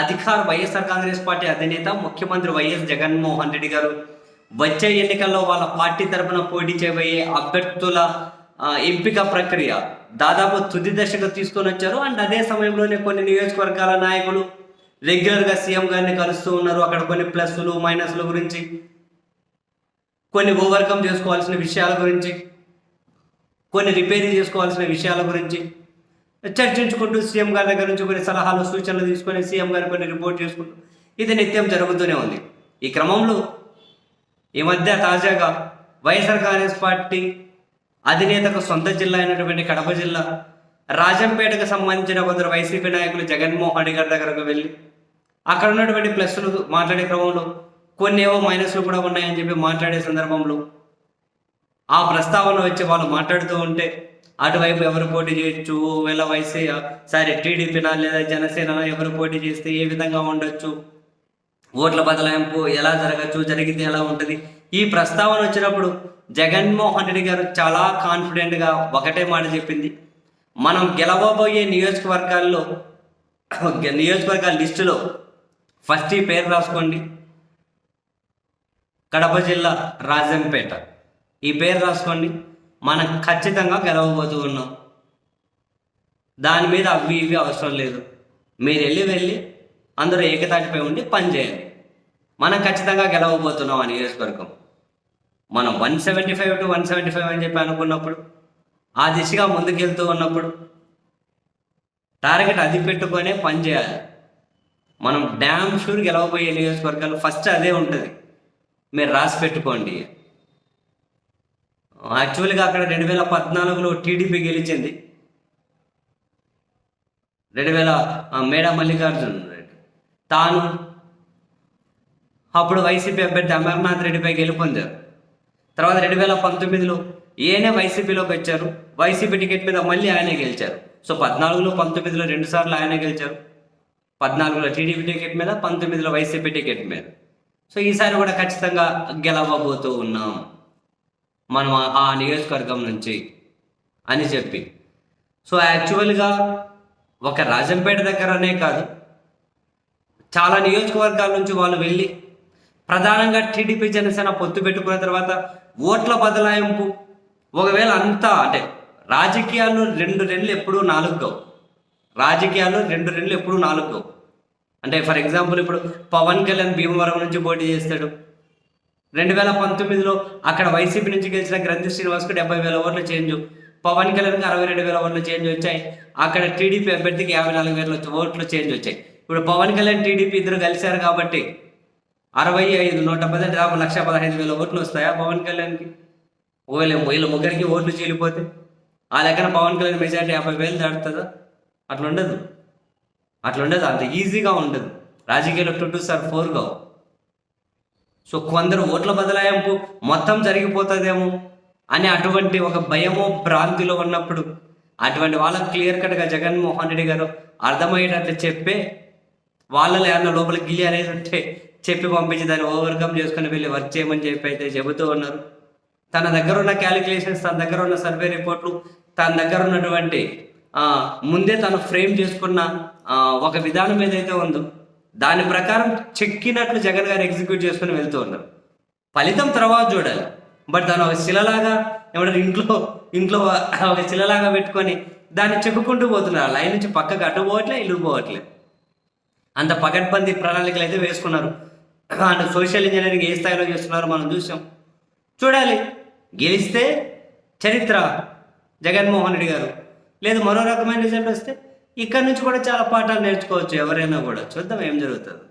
అధికార వైఎస్ఆర్ కాంగ్రెస్ పార్టీ అధినేత ముఖ్యమంత్రి వైఎస్ జగన్మోహన్ రెడ్డి గారు వచ్చే ఎన్నికల్లో వాళ్ళ పార్టీ తరపున పోటీ చేయబోయే అభ్యర్థుల ఎంపిక ప్రక్రియ దాదాపు తుది దశకు తీసుకొని వచ్చారు. అండ్ అదే సమయంలోనే కొన్ని నియోజకవర్గాల నాయకులు రెగ్యులర్గా సీఎం గారిని కలుస్తూ ఉన్నారు. అక్కడ కొన్ని ప్లస్లు మైనస్ల గురించి కొన్ని ఓవర్కమ్ చేసుకోవాల్సిన విషయాల గురించి కొన్ని రిపేరింగ్ చేసుకోవాల్సిన విషయాల గురించి చర్చించుకుంటూ సీఎం గారి దగ్గర నుంచి కొన్ని సలహాలు సూచనలు తీసుకొని సీఎం గారు కొన్ని రిపోర్ట్ చేసుకుంటూ ఇది నిత్యం జరుగుతూనే ఉంది. ఈ క్రమంలో ఈ మధ్య తాజాగా వైఎస్ఆర్ కాంగ్రెస్ పార్టీ అధినేతకు సొంత జిల్లా అయినటువంటి కడప జిల్లా రాజంపేటకు సంబంధించిన కొందరు వైసీపీ నాయకులు జగన్మోహన్ రెడ్డి గారి దగ్గరకు వెళ్ళి అక్కడ ఉన్నటువంటి ప్లస్లు మాట్లాడే క్రమంలో కొన్ని ఏవో మైనస్లు కూడా ఉన్నాయని చెప్పి మాట్లాడే సందర్భంలో ఆ ప్రస్తావన వచ్చి వాళ్ళు మాట్లాడుతూ ఉంటే అటువైపు ఎవరు పోటీ చేయొచ్చు? ఒకవేళ వైసీ సారీ టీడీపీనా లేదా జనసేన ఎవరు పోటీ చేస్తే ఏ విధంగా ఉండొచ్చు? ఓట్ల బదలాయింపు ఎలా జరగచ్చు? జరిగితే ఎలా ఉంటుంది? ఈ ప్రస్తావన వచ్చినప్పుడు జగన్మోహన్ రెడ్డి గారు చాలా కాన్ఫిడెంట్గా ఒకటే మాట చెప్పింది. మనం గెలవబోయే నియోజకవర్గాల్లో నియోజకవర్గాల లిస్టులో ఫస్ట్ ఈ పేరు రాసుకోండి. కడప జిల్లా రాజంపేట. ఈ పేరు రాసుకోండి. మనం ఖచ్చితంగా గెలవబోతూ ఉన్నాం. దాని మీద అవి ఇవి అవసరం లేదు. మీరు వెళ్ళి వెళ్ళి అందరూ ఏకతాటిపై ఉండి పని చేయండి. మనం ఖచ్చితంగా గెలవబోతున్నాం ఆ నియోజకవర్గం. మనం one seventy five to one seventy five అని చెప్పి అనుకున్నప్పుడు ఆ దిశగా ముందుకెళ్తూ ఉన్నప్పుడు టార్గెట్ అది పెట్టుకొనే పని చేయాలి. మనం డ్యామ్ షూర్ గెలవబోయే నియోజకవర్గాలు ఫస్ట్ అదే ఉంటుంది. మీరు రాసి పెట్టుకోండి. యాక్చువల్గా అక్కడ రెండు వేల పద్నాలుగులో టీడీపీ గెలిచింది. రెండు వేల మేడా మల్లికార్జున మల్లికార్జున్ రెడ్డి. తాను అప్పుడు వైసీపీ అభ్యర్థి అమర్నాథ్ రెడ్డిపై గెలుపొందారు తర్వాత రెండు వేల పంతొమ్మిదిలో ఈయనే వైసీపీలోకి వచ్చారు వైసీపీ టికెట్ మీద మళ్ళీ ఆయనే గెలిచారు. సో పద్నాలుగులో పంతొమ్మిదిలో రెండు సార్లు ఆయనే గెలిచారు. పద్నాలుగులో టీడీపీ టికెట్ మీద పంతొమ్మిదిలో వైసీపీ టికెట్ మీద. సో ఈసారి కూడా ఖచ్చితంగా గెలవబోతూ ఉన్నాం. మనం ఆ- నియోజకవర్గం నుంచి అని చెప్పి. సో యాక్చువల్గా ఒక రాజంపేట దగ్గరనే కాదు చాలా నియోజకవర్గాల నుంచి వాళ్ళు వెళ్ళి ప్రధానంగా టీడీపీ జనసేన పొత్తు పెట్టుకున్న తర్వాత ఓట్ల బదలాయింపు. ఒకవేళ అంతా అంటే రాజకీయాలు రెండు రెళ్ళు ఎప్పుడూ నాలుగు రాజకీయాలు రెండు రెండులు ఎప్పుడూ నాలుగు అంటే ఫర్ ఎగ్జాంపుల్ ఇప్పుడు పవన్ కళ్యాణ్ భీమవరం నుంచి పోటీ చేస్తాడు. రెండు వేల పంతొమ్మిదిలో అక్కడ వైసీపీ నుంచి గెలిచిన గ్రంథి శ్రీనివాస్కు డెబ్బై వేల ఓట్లు చేంజ్. పవన్ కళ్యాణ్కి అరవై రెండు వేల ఓట్లు చేంజ్ వచ్చాయి. అక్కడ టీడీపీ అభ్యర్థికి యాభై నాలుగు వేల ఓట్లు చేంజ్ వచ్చాయి. ఇప్పుడు పవన్ కళ్యాణ్ టీడీపీ ఇద్దరు కలిశారు కాబట్టి అరవై ఐదు నూట పది అంటే దాదాపు లక్ష పదహైదు వేల ఓట్లు వస్తాయా పవన్ కళ్యాణ్కి? ఓలే వీళ్ళ ముగ్గురికి ఓట్లు చీలిపోతే ఆ లెక్కన పవన్ కళ్యాణ్ మెజార్టీ యాభై వేలు దాటుతుందా? అట్లా ఉండదు అట్లా ఉండదు అంత ఈజీగా ఉండదు. రాజకీయాలు టూ టూ సార్ ఫోర్ కావు సో కొందరు ఓట్ల బదలాయింపు మొత్తం జరిగిపోతుందేమో అని అటువంటి ఒక భయమో భ్రాంతిలో ఉన్నప్పుడు అటువంటి వాళ్ళకు క్లియర్ కట్గా జగన్మోహన్ రెడ్డి గారు అర్థమయ్యేటట్లు చెప్పే వాళ్ళలో ఏమన్నా లోపల గిలి అనేది ఉంటే చెప్పి పంపించి దాన్ని ఓవర్కమ్ చేసుకుని వెళ్ళి వర్క్ చేయమని చెప్పి అయితే చెబుతూ ఉన్నారు. తన దగ్గర ఉన్న క్యాలిక్యులేషన్స్ తన దగ్గర ఉన్న సర్వే రిపోర్ట్లు తన దగ్గర ఉన్నటువంటి ముందే తను ఫ్రేమ్ చేసుకున్న ఒక విధానం ఏదైతే ఉందో దాని ప్రకారం చెక్కినట్లు జగన్ గారు ఎగ్జిక్యూట్ చేసుకుని వెళ్తూ ఉన్నారు. ఫలితం తర్వాత చూడాలి. బట్ దాని ఒక శిలలాగా ఏమంటారు ఇంట్లో ఇంట్లో ఒక శిలలాగా పెట్టుకొని దాన్ని చెక్కుకుంటూ పోతున్నారు. ఆ లైన్ నుంచి పక్కకు అటు పోవట్లే ఇల్లు పోవట్లే. అంత పకడ్బందీ ప్రణాళికలు అయితే వేసుకున్నారు. అండ్ సోషల్ ఇంజనీరింగ్ ఏ స్థాయిలో చేస్తున్నారో మనం చూసాం. చూడాలి. గెలిస్తే చరిత్ర జగన్మోహన్ రెడ్డి గారు. లేదు మరో రకమైన రిజల్ట్ వస్తే ఇక్కడ నుంచి కూడా చాలా పాఠాలు నేర్చుకోవచ్చు ఎవరైనా కూడా. చూద్దాం ఏం జరుగుతుంది.